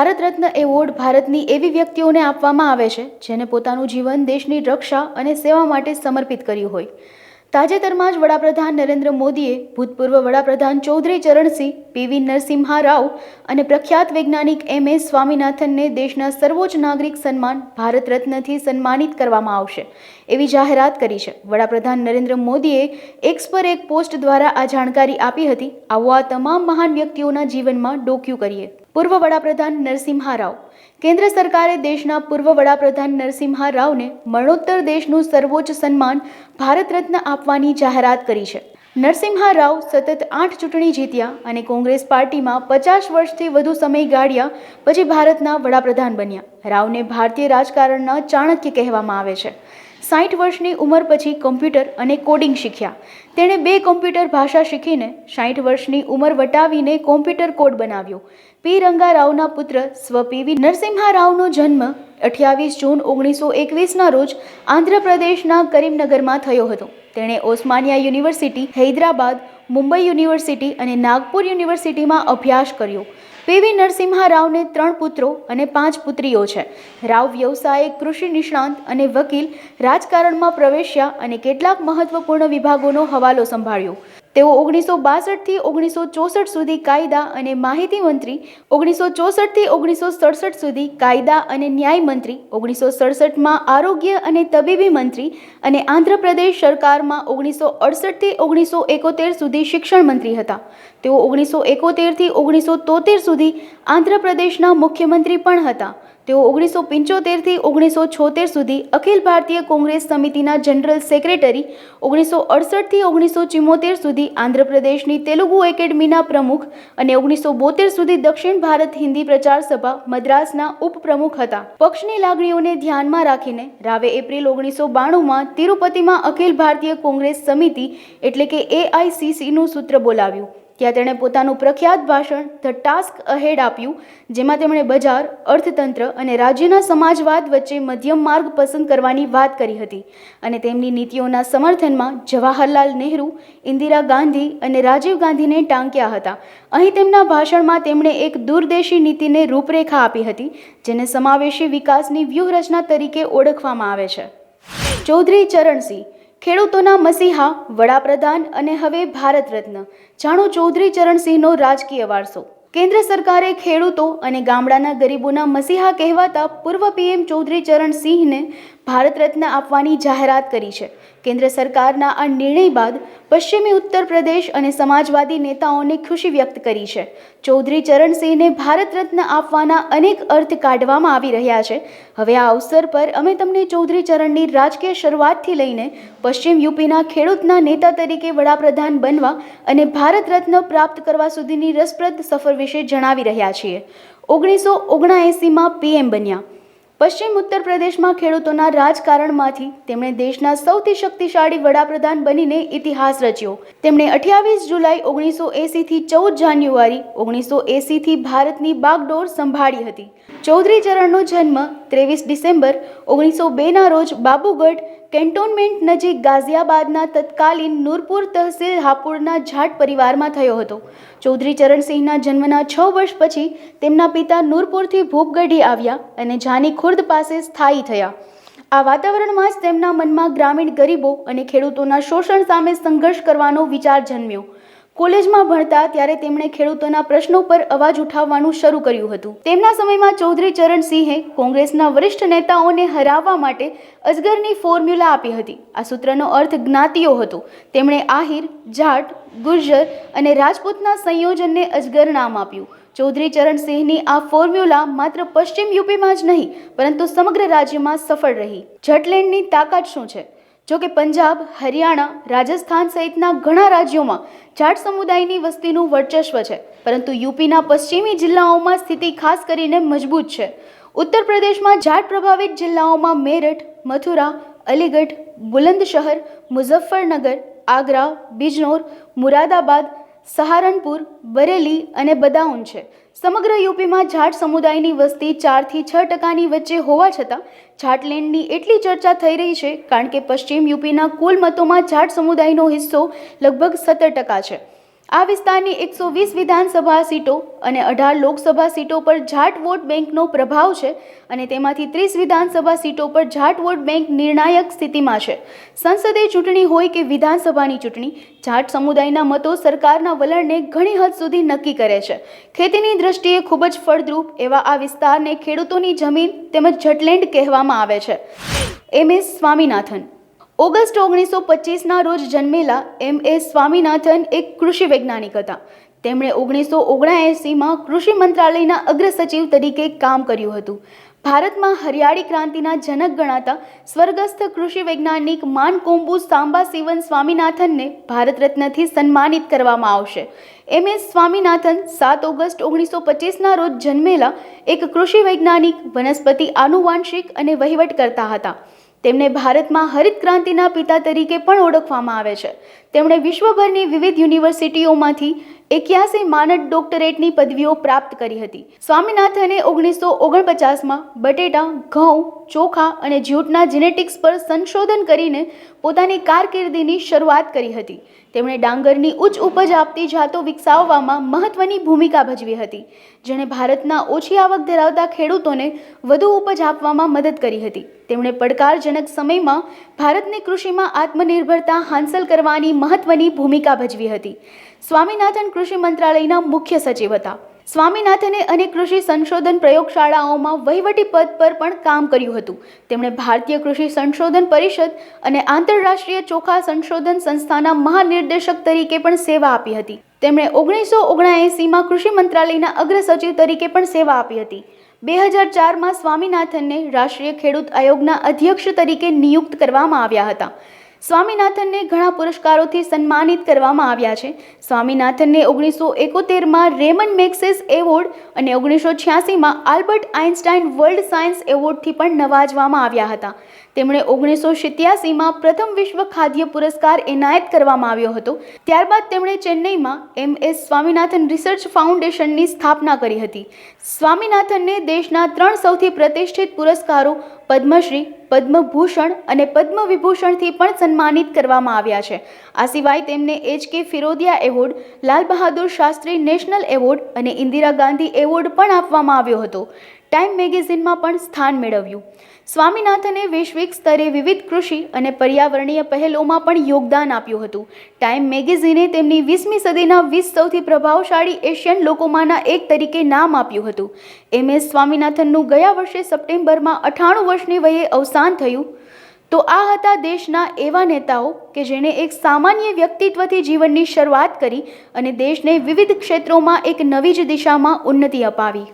Bharat Ratna award ભારતની એવી વ્યક્તિઓને આપવામાં આવે છે, જેને પોતાનું જીવન, દેશની રક્ષા અને સેવા માટે સમર્પિત કર્યું હોય. તાજેતરમાં જ વડાપ્રધાન નરેન્દ્ર મોદીએ ભૂતપૂર્વ વડાપ્રધાન ચૌધરી ચરણસિંહ પીવી નરસિમ્હા રાવ અને પ્રખ્યાત વૈજ્ઞાનિક એમ એસ સ્વામિનાથનને દેશના સર્વોચ્ચ નાગરિક સન્માન ભારત રત્નથી સન્માનિત કરવામાં આવશે એવી જાહેરાત કરી છે. વડાપ્રધાન નરેન્દ્ર મોદીએ એક્સ પર એક પોસ્ટ દ્વારા આ જાણકારી આપી હતી. આવો આ તમામ મહાન વ્યક્તિઓના જીવનમાં ડોક્યું કરીએ. પૂર્વ વડાપ્રધાન નરસિંહા રાવ કેન્દ્ર સરકારે દેશના પૂર્વ વડાપ્રધાન નરસિંહા રાવને મરણોત્તર દેશનું સર્વોચ્ચ સન્માન ભારત રત્ન આપવાની જાહેરાત કરી છે. નરસિંહા રાવ સતત આઠ ચૂંટણી જીત્યા અને કોંગ્રેસ પાર્ટીમાં પચાસ વર્ષથી વધુ સમય ગાળ્યા પછી ભારતના વડાપ્રધાન બન્યા. રાવને ભારતીય રાજકારણના ચાણક્ય કહેવામાં આવે છે. સાઠ વર્ષની ઉંમર પછી કમ્પ્યુટર અને કોડિંગ શીખ્યા. તેણે બે કોમ્પ્યુટર ભાષા શીખીને સાઠ વર્ષની ઉંમર વટાવીને કોમ્પ્યુટર કોડ બનાવ્યો. પી. રંગા રાવના પુત્ર સ્વ. પીવી નરસિમ્હા રાવનો જન્મ અઠ્યાવીસ જૂન ઓગણીસો એકવીસના રોજ આંધ્રપ્રદેશના કરીમનગરમાં થયો હતો. તેણે ઓસ્માનિયા યુનિવર્સિટી, હૈદરાબાદ, મુંબઈ યુનિવર્સિટી અને નાગપુર યુનિવર્સિટીમાં અભ્યાસ કર્યો. પીવી નરસિંહા રાવને ત્રણ પુત્રો અને પાંચ પુત્રીઓ છે. રાવ વ્યવસાયે, કૃષિ નિષ્ણાંત અને વકીલ રાજકારણમાં પ્રવેશ્યા અને કેટલાક મહત્વપૂર્ણ વિભાગોનો હવાલો સંભાળ્યો. તેઓ ઓગણીસો બાસઠથી ઓગણીસો ચોસઠ સુધી કાયદા અને માહિતી મંત્રી, ઓગણીસો ચોસઠથી ઓગણીસો સડસઠ સુધી કાયદા અને ન્યાય મંત્રી, ઓગણીસો સડસઠમાં આરોગ્ય અને તબીબી મંત્રી અને આંધ્રપ્રદેશ સરકારમાં ઓગણીસો અડસઠથી ઓગણીસો એકોતેર સુધી શિક્ષણ મંત્રી હતા. તેઓ ઓગણીસો એકોતેરથી ઓગણીસો તોતેર સુધી આંધ્રપ્રદેશના મુખ્યમંત્રી પણ હતા. તેઓ ઓગણીસો પંચોતેરથી ઓગણીસો છોતેર સુધી અખિલ ભારતીય કોંગ્રેસ સમિતિના જનરલ સેક્રેટરી, ઓગણીસો અડસઠથી ઓગણીસો ચુમ્મોતેર સુધી આંધ્રપ્રદેશની તેલુગુ એકેડમીના પ્રમુખ અને ઓગણીસો બોતેર સુધી દક્ષિણ ભારત હિન્દી પ્રચાર સભા મદ્રાસના ઉપપ્રમુખ હતા. પક્ષની લાગણીઓને ધ્યાનમાં રાખીને રાવે એપ્રિલ ઓગણીસો બાણુંમાં તિરુપતિમાં અખિલ ભારતીય કોંગ્રેસ સમિતિ એટલે કે એઆઈસીસીનું સૂત્ર બોલાવ્યું. ત્યાં તેણે પોતાનું પ્રખ્યાત ભાષણ ધ ટાસ્ક અહેડ આપ્યું, જેમાં તેમણે બજાર, અર્થતંત્ર અને રાજ્યના સમાજવાદ વચ્ચે મધ્યમ માર્ગ પસંદ કરવાની વાત કરી હતી અને તેમની નીતિઓના સમર્થનમાં જવાહરલાલ નહેરુ, ઇન્દિરા ગાંધી અને રાજીવ ગાંધીને ટાંક્યા હતા. અહીં તેમના ભાષણમાં તેમણે એક દૂરદેશી નીતિને રૂપરેખા આપી હતી, જેને સમાવેશી વિકાસની વ્યૂહરચના તરીકે ઓળખવામાં આવે છે. ચૌધરી ચરણસિંહ ખેડૂતોના મસીહા, વડાપ્રધાન અને હવે ભારત રત્ન જાણો ચૌધરી ચરણસિંહનો રાજકીય વારસો. કેન્દ્ર સરકારે ખેડૂતો અને ગામડાના ગરીબોના મસીહા કહેવાતા પૂર્વ પીએમ ચૌધરી ચરણસિંહને ભારત રત્ન આપવાની જાહેરાત કરી છે. કેન્દ્ર સરકારના આ નિર્ણય બાદ પશ્ચિમી ઉત્તર પ્રદેશ અને સમાજવાદી નેતાઓને ખુશી વ્યક્ત કરી છે. ચૌધરી ચરણસિંહને ભારત રત્ન આપવાના અનેક અર્થ કાઢવામાં આવી રહ્યા છે. હવે આ અવસર પર અમે તમને ચૌધરી ચરણની રાજકીય શરૂઆતથી લઈને પશ્ચિમ યુપીના ખેડૂતના નેતા તરીકે વડાપ્રધાન બનવા અને ભારત રત્ન પ્રાપ્ત કરવા સુધીની રસપ્રદ સફર વિશે જણાવી રહ્યા છીએ. ઓગણીસો ઓગણએંસીમાં પીએમ બન્યા. પશ્ચિમ ઉત્તર પ્રદેશમાં ખેડૂતોના રાજકારણમાંથી તેમણે દેશના સૌથી શક્તિશાળી વડાપ્રધાન બનીને ઇતિહાસ રચ્યો. તેમણે અઠ્યાવીસ જુલાઈ ઓગણીસો એંસીથી ચૌદ જાન્યુઆરી ઓગણીસો એંસીથી ભારતની બાગડોર સંભાળી હતી. ચૌધરી ચરણનો જન્મ ત્રેવીસ ડિસેમ્બર ઓગણીસો બેના રોજ બાબુગઢ કેન્ટોનમેન્ટ નજીક ગાઝિયાબાદના તત્કાલીન નૂરપુર તહસીલ હાપુરના જાટ પરિવારમાં થયો હતો. ચૌધરી ચરણસિંહના જન્મના છ વર્ષ પછી તેમના પિતા નૂરપુરથી ભૂપગઢી આવ્યા અને જાની ખુર્દ પાસે સ્થાયી થયા. આ વાતાવરણમાં જ તેમના મનમાં ગ્રામીણ ગરીબો અને ખેડૂતોના શોષણ સામે સંઘર્ષ કરવાનો વિચાર જન્મ્યો. કોલેજમાં ભણતા ત્યારે તેમણે ખેડૂતોના પ્રશ્નો પર અવાજ ઉઠાવવાનું શરૂ કર્યું હતું. તેમના સમયમાં ચૌધરી ચરણસિંહે કોંગ્રેસના વરિષ્ઠ નેતાઓને હરાવવા માટે અજગરની ફોર્મ્યુલા આપી હતી. આ સૂત્રનો અર્થ જ્ઞાતિઓ હતો. તેમણે આહિર, જાટ, ગુર્જર અને રાજપૂતના સંયોજનને અજગર નામ આપ્યું. ચૌધરી ચરણસિંહની આ ફોર્મ્યુલા માત્ર પશ્ચિમ યુપીમાં જ નહીં, પરંતુ સમગ્ર રાજ્યમાં સફળ રહી. જટલેન્ડની તાકાત શું છે? જો કે પંજાબ, હરિયાણા, રાજસ્થાન સહિતના ઘણા રાજ્યોમાં જાટ સમુદાયની વસ્તીનું વર્ચસ્વ છે. પરંતુ યુપીના પશ્ચિમી જિલ્લાઓમાં સ્થિતિ ખાસ કરીને મજબૂત છે. ઉત્તર પ્રદેશમાં જાટ પ્રભાવિત જિલ્લાઓમાં મેરઠ, મથુરા, અલીગઢ, બુલંદશહર, મુઝફ્ફરનગર, આગ્રા, બિજનોર, મુરાદાબાદ સહારનપુર, બરેલી અને બદાઉન છે. સમગ્ર યુપીમાં જાટ સમુદાયની વસ્તી ચારથી છ ટકાની વચ્ચે હોવા છતાં, જાટલેન્ડની એટલી ચર્ચા થઈ રહી છે કારણ કે પશ્ચિમ યુપીના કુલ મતોમાં જાટ સમુદાયનો હિસ્સો લગભગ સત્તર ટકા છે. આ વિસ્તારની એકસો વીસ વિધાનસભા સીટો અને અઢાર લોકસભા સીટો પર જાટ વોટ બેંકનો પ્રભાવ છે અને તેમાંથી ત્રીસ વિધાનસભા સીટો પર જાટ વોટ બેંક નિર્ણાયક સ્થિતિમાં છે. સંસદીય ચૂંટણી હોય કે વિધાનસભાની ચૂંટણી, જાટ સમુદાયના મતો સરકારના વલણને ઘણી હદ સુધી નક્કી કરે છે. ખેતીની દ્રષ્ટિએ ખૂબ જ ફળદ્રુપ એવા આ વિસ્તારને ખેડૂતોની જમીન તેમજ જટલેન્ડ કહેવામાં આવે છે. એમ. એસ. સ્વામીનાથન ઓગસ્ટ ઓગણીસો પચીસના રોજ જન્મેલા એમ એસ સ્વામીનાથન એક કૃષિ વૈજ્ઞાનિક હતા. તેમણે ઓગણીસો ઓગણએંસીમાં કૃષિ મંત્રાલયના અગ્રસચિવ તરીકે કામ કર્યું હતું. ભારતમાં હરિયાળી ક્રાંતિના જનક ગણાતા સ્વર્ગસ્થ કૃષિ વૈજ્ઞાનિક માનકોંબુ સાંબા સિવન સ્વામીનાથનને ભારત રત્નથી સન્માનિત કરવામાં આવશે. એમ એસ સ્વામીનાથન સાત ઓગસ્ટ ઓગણીસો પચીસના રોજ જન્મેલા એક કૃષિ વૈજ્ઞાનિક વનસ્પતિ આનુવાંશિક અને વહીવટ કરતા હતા. તેમને ભારતમાં હરિત ક્રાંતિના પિતા તરીકે પણ ઓળખવામાં આવે છે. તેમણે વિશ્વભરની વિવિધ યુનિવર્સિટીઓમાંથી એક્યાસી માનદ ડોક્ટરેટની પદવીઓ પ્રાપ્ત કરી હતી. સ્વામીનાથને ઓગણીસો ઓગણપચાસમાં બટેટા, ઘઉં, ચોખા અને જ્યૂટના જેનેટિક્સ પર સંશોધન કરીને પોતાની કારકિર્દીની શરૂઆત કરી હતી. તેમણે ડાંગરની ઉચ્ચ ઉપજ આપતી જાતો વિકસાવવામાં મહત્વની ભૂમિકા ભજવી હતી. જેણે ભારતના ઓછી આવક ધરાવતા ખેડૂતોને વધુ ઉપજ આપવામાં મદદ કરી હતી. તેમણે પડકારજનક સમયમાં ભારતની કૃષિમાં આત્મનિર્ભરતા હાંસલ કરવાની મહત્વની ભૂમિકા ભજવી હતી. સ્વામિનાથન કૃષિ મંત્રાલયના મુખ્ય સચિવ હતા. સ્વામિનાથને અને કૃષિ સંશોધન પ્રયોગશાળાઓમાં વહીવટી પદ પર પણ કામ કર્યું હતું. તેમણે ભારતીય કૃષિ સંશોધન પરિષદ અને આંતરરાષ્ટ્રીય ચોખા સંશોધન સંસ્થાના મહાનિર્દેશક તરીકે પણ સેવા આપી હતી. તેમણે ઓગણીસો ઓગણએંસીમાં કૃષિ મંત્રાલયના અગ્ર સચિવ તરીકે પણ સેવા આપી હતી. બે હજાર ચારમાં સ્વામિનાથનને રાષ્ટ્રીય ખેડૂત આયોગના અધ્યક્ષ તરીકે નિયુક્ત કરવામાં આવ્યા હતા. સ્વામીનાથનને ઘણા પુરસ્કારોથી સન્માનિત કરવામાં આવ્યા છે. સ્વામીનાથનને ઓગણીસો એકોતેરમાં રેમન મેક્સેસ એવોર્ડ અને ઓગણીસો છ્યાસીમાં આલ્બર્ટ આઇન્સ્ટાઇન વર્લ્ડ સાયન્સ એવોર્ડથી પણ નવાજવામાં આવ્યા હતા. તેમણે ઓગણીસો સિત્યાસીમાં પ્રથમ વિશ્વ ખાદ્ય પુરસ્કાર એનાયત કરવામાં આવ્યો હતો. ત્યારબાદ તેમણે ચેન્નઈમાં એમ એસ સ્વામિનાથન રિસર્ચ ફાઉન્ડેશનની સ્થાપના કરી હતી. સ્વામિનાથનને દેશના ત્રણ સૌથી પ્રતિષ્ઠિત પુરસ્કારો પદ્મશ્રી પદ્મભૂષણ અને પદ્મ વિભૂષણથી પણ સન્માનિત કરવામાં આવ્યા છે. આ સિવાય તેમને H K Firodia award, Lal Bahadur Shastri national award અને ઇન્દિરા ગાંધી એવોર્ડ પણ આપવામાં આવ્યો હતો. ટાઈમ મેગેઝિનમાં પણ સ્થાન મેળવ્યું. સ્વામીનાથને વૈશ્વિક સ્તરે વિવિધ કૃષિ અને પર્યાવરણીય પહેલોમાં પણ યોગદાન આપ્યું હતું. ટાઈમ મેગેઝિને તેમની વીસમી સદીના વીસ સૌથી પ્રભાવશાળી એશિયન લોકોમાંના એક તરીકે નામ આપ્યું હતું. એમ. એસ. સ્વામીનાથનનું ગયા વર્ષે સપ્ટેમ્બરમાં અઠાણું વર્ષની વયે અવસાન થયું. તો આ હતા દેશના એવા નેતાઓ કે જેણે એક સામાન્ય વ્યક્તિત્વથી જીવનની શરૂઆત કરી અને દેશને વિવિધ ક્ષેત્રોમાં એક નવી જ દિશામાં ઉન્નતિ અપાવી.